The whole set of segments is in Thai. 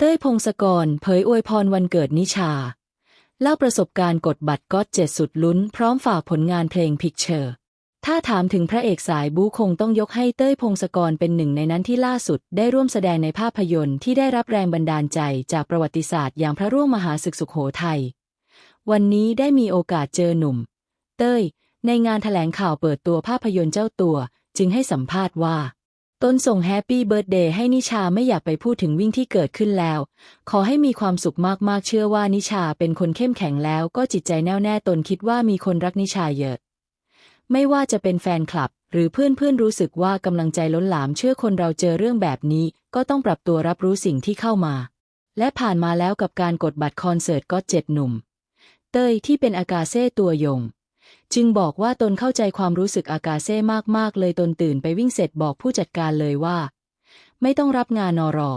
เต้ยพงศกรเผยอวยพรวันเกิดนิชา เล่าประสบการณ์กดบัตรก็อตเจ็ดสุดลุ้น พร้อมฝากผลงานเพลงพิกเชอร์ ถ้าถามถึงพระเอกสายบู๊คงต้องยกให้เต้ยพงศกรเป็นหนึ่งในนั้นที่ล่าสุด ได้ร่วมแสดงในภาพยนตร์ที่ได้รับแรงบันดาลใจจากประวัติศาสตร์อย่างพระร่วงมหาศึกสุขโขทัย วันนี้ได้มีโอกาสเจอหนุ่ม เต้ย ในงานแถลงข่าวเปิดตัวภาพยนตร์เจ้าตัว จึงให้สัมภาษณ์ว่า ตนส่งแฮปปี้เบิร์ดเดย์ให้นิชาไม่อยากไปพูดถึงวิ่งที่เกิดขึ้นแล้ว ขอให้มีความสุขมากๆ เชื่อว่านิชาเป็นคนเข้มแข็งแล้วก็จิตใจแน่วแน่ตนคิดว่ามีคนรักนิชาเยอะ ไม่ว่าจะเป็นแฟนคลับ หรือเพื่อนๆรู้สึกว่ากำลังใจล้นหลามเชื่อคนเราเจอเรื่องแบบนี้ ก็ต้องปรับตัวรับรู้สิ่งที่เข้ามา และผ่านมาแล้วกับการกดบัตรคอนเสิร์ตก็เจ็ดหนุ่ม เต้ยที่เป็นอากาเซ่ตัวยง จึงบอกว่าตนเข้าใจความรู้สึกอากาเซ่มากๆ เลยตนตื่นไปวิ่งเสร็จบอกผู้จัดการเลยว่า ไม่ต้องรับงานนอรอ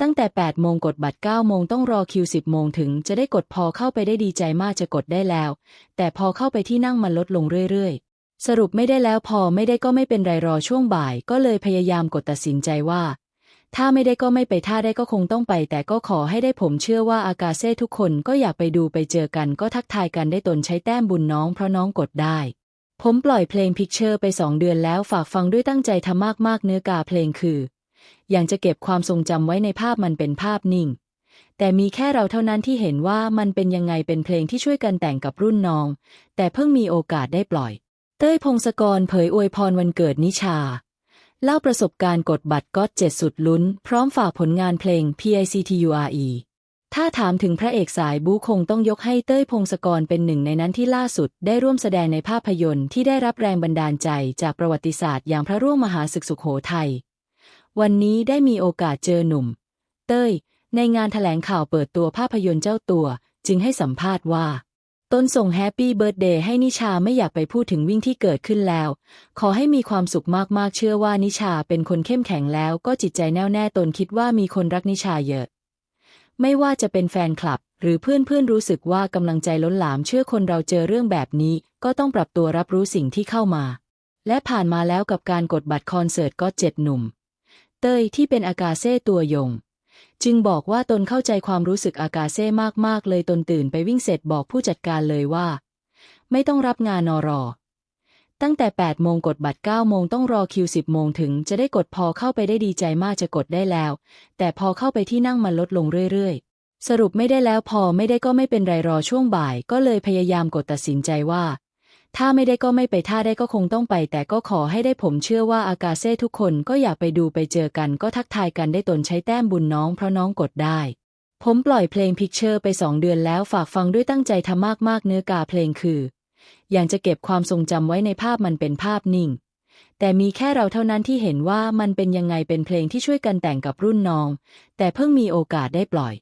ตั้งแต่ 8 โมงกดบัตร 9 โมงต้องรอคิว 10 โมงถึงจะได้กดพอเข้าไปได้ดีใจมากจะกดได้แล้ว แต่พอเข้าไปที่นั่งมันลดลงเรื่อยๆ สรุปไม่ได้แล้วพอไม่ได้ก็ไม่เป็นไรรอช่วงบ่าย ก็เลยพยายามกดตัดสินใจว่า ถ้าไม่ได้ก็ไม่ไปถ้าได้ก็คงต้องไป แต่ก็ขอให้ได้ผมเชื่อว่าอากาเซ่ทุกคนก็อยากไปดูไปเจอกันก็ทักทายกันได้ตนใช้แต้มบุญน้องเพราะน้องกดได้ ผมปล่อยเพลงพิกเชอร์ไปสองเดือนแล้วฝากฟังด้วยตั้งใจทำมากๆเนื้อกาเพลงคือ อย่างจะเก็บความทรงจำไว้ในภาพมันเป็นภาพนิ่ง แต่มีแค่เราเท่านั้นที่เห็นว่ามันเป็นยังไงเป็นเพลงที่ช่วยกันแต่งกับรุ่นน้อง แต่เพิ่งมีโอกาสได้ปล่อย เต้ยพงศกรเผยอวยพรวันเกิดนิชา เล่าประสบการณ์กดบัตรก็อตเจ็ดสุดลุ้น พร้อมฝากผลงานเพลง PICTURE ถ้าถามถึงพระเอกสายบู๊คงต้องยกให้เต้ยพงศกรเป็นหนึ่งในนั้นที่ล่าสุด ได้ร่วมแสดงในภาพยนตร์ที่ได้รับแรงบันดาลใจจากประวัติศาสตร์อย่างพระร่วงมหาศึกสุขโขทัย วันนี้ได้มีโอกาสเจอหนุ่ม เต้ย ในงานแถลงข่าวเปิดตัวภาพยนตร์เจ้าตัว จึงให้สัมภาษณ์ว่า ตนส่งแฮปปี้เบิร์ดเดย์ให้นิชาไม่อยากไปพูดถึงวิ่งที่เกิดขึ้นแล้ว ขอให้มีความสุขมากๆ เชื่อว่านิชาเป็นคนเข้มแข็งแล้วก็จิตใจแน่วแน่ตนคิดว่ามีคนรักนิชาเยอะ ไม่ว่าจะเป็นแฟนคลับ หรือเพื่อนๆรู้สึกว่ากำลังใจล้นหลามเชื่อคนเราเจอเรื่องแบบนี้ ก็ต้องปรับตัวรับรู้สิ่งที่เข้ามา และผ่านมาแล้วกับการกดบัตรคอนเสิร์ตก็เจ็ดหนุ่ม เตยที่เป็นอากาเซ่ตัวยง จึงบอกว่าตนเข้าใจความรู้สึกอากาเซ่มากๆ เลยตนตื่นไปวิ่งเสร็จบอกผู้จัดการเลยว่า ไม่ต้องรับงานนอรอ ตั้งแต่ 8 โมงกดบัตร 9 โมงต้องรอคิว 10 โมงถึงจะได้กดพอเข้าไปได้ดีใจมากจะกดได้แล้ว แต่พอเข้าไปที่นั่งมันลดลงเรื่อยๆ สรุปไม่ได้แล้วพอไม่ได้ก็ไม่เป็นไรรอช่วงบ่าย ก็เลยพยายามกดตัดสินใจว่า ถ้าไม่ได้ก็ไม่ไปถ้าได้ก็คงต้องไป แต่ก็ขอให้ได้ผมเชื่อว่าอากาเซ่ทุกคนก็อยากไปดูไปเจอกันก็ทักทายกันได้ตนใช้แต้มบุญน้องเพราะน้องกดได้ ผมปล่อยเพลงพิกเชอร์ไปสองเดือนแล้วฝากฟังด้วยตั้งใจทำมากๆเนื้อกาเพลงคือ อย่างจะเก็บความทรงจำไว้ในภาพมันเป็นภาพนิ่ง แต่มีแค่เราเท่านั้นที่เห็นว่ามันเป็นยังไงเป็นเพลงที่ช่วยกันแต่งกับรุ่นน้อง แต่เพิ่งมีโอกาสได้ปล่อย